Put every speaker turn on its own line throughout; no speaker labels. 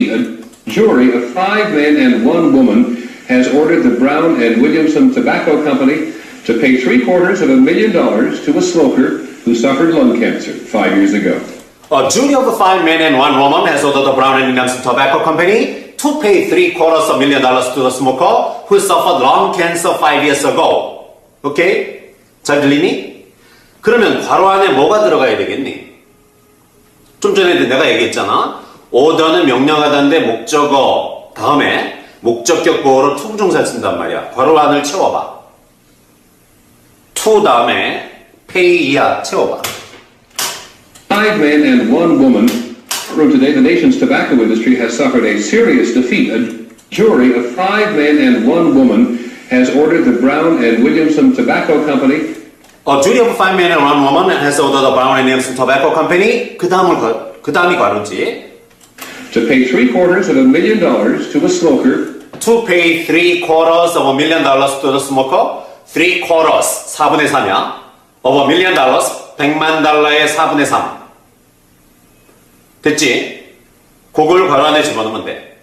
A jury of five men and one woman has ordered the Brown and Williamson Tobacco Company to pay three quarters of a million dollars to a smoker who suffered lung cancer five years ago.
A jury of five men and one woman has ordered the Brown and Williamson Tobacco Company to pay three quarters of a million dollars to the smoker who suffered lung cancer five years ago. 오케이? 잘 들리니? 그러면 괄호 안에 뭐가 들어가야 되겠니? 좀 전에 내가 얘기했잖아. 오더는 명령하다인데 목적어 다음에 목적격 보호로 투부정사를 쓴단 말이야. 괄호 안을 채워봐. to 다음에 pay이야 채워봐.
Five men and one woman. From today, the nation's tobacco industry has suffered a serious defeat. A jury of five men and one woman has ordered the Brown and Williamson Tobacco Company
A jury of five men and one woman has ordered the Brown and Williamson Tobacco Company. 그 다음을 가- 그 다음이 괄호지.
to pay three quarters of a million dollars to a smoker
To pay three quarters of a million dollars to the smoker. Three quarters 4분의 3이야. Of a million dollars 100만 달러의 4분의 3. 됐지? 그걸 괄호 안에 집어넣으면 돼.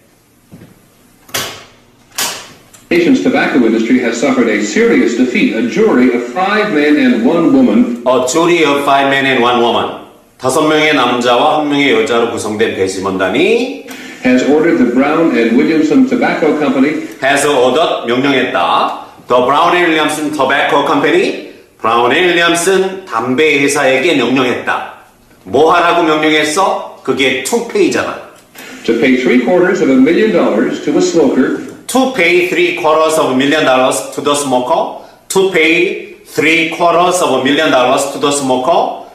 nation's tobacco industry has suffered a serious defeat. A jury of five men and one woman
A jury of five men and one woman. 다섯 명의 남자와 한 명의 여자로 구성된 배심원단이
has ordered the Brown and Williamson Tobacco Company
has ordered 명령했다. The Brown and Williamson Tobacco Company, 브라운 앤 윌리엄슨 담배 회사에게 명령했다. 뭐 하라고 명령했어? 그게 pay잖아.
to pay three quarters of a million dollars to a smoker
To pay three quarters of a million dollars to the smoker. To pay three quarters of a million dollars to the smoker.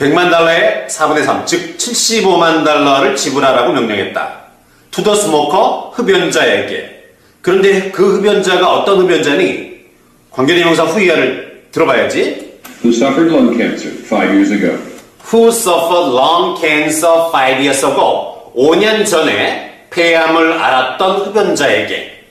100만 달러의 4분의 3, 즉 75만 달러를 지불하라고 명령했다. The smoker, 흡연자에게. 그런데 그 흡연자가 어떤 흡연자니? 관계대명사 후이어를 들어봐야지.
who suffered lung cancer five years ago.
Who suffered lung cancer five years ago. 5년 전에 폐암을 앓았던 흡연자에게.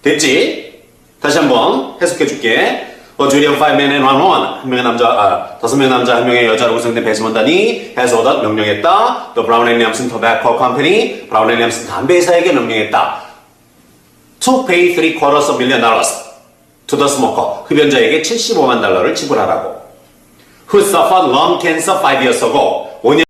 됐지? 다시 한번 해석해 줄게. And one woman. 한 명의 남자, 아, 다섯 명의 남자, 한 명의 여자로 구성된 배심원단이 has ordered 명령했다. The Brown and Williamson Tobacco Company, 브라운 앤 윌리엄슨 담배 회사에게 명령했다. To pay three quarters of million dollars to the smoker. 흡연자에게 75만 달러를 지불하라고. Who suffered lung cancer five years ago. 5년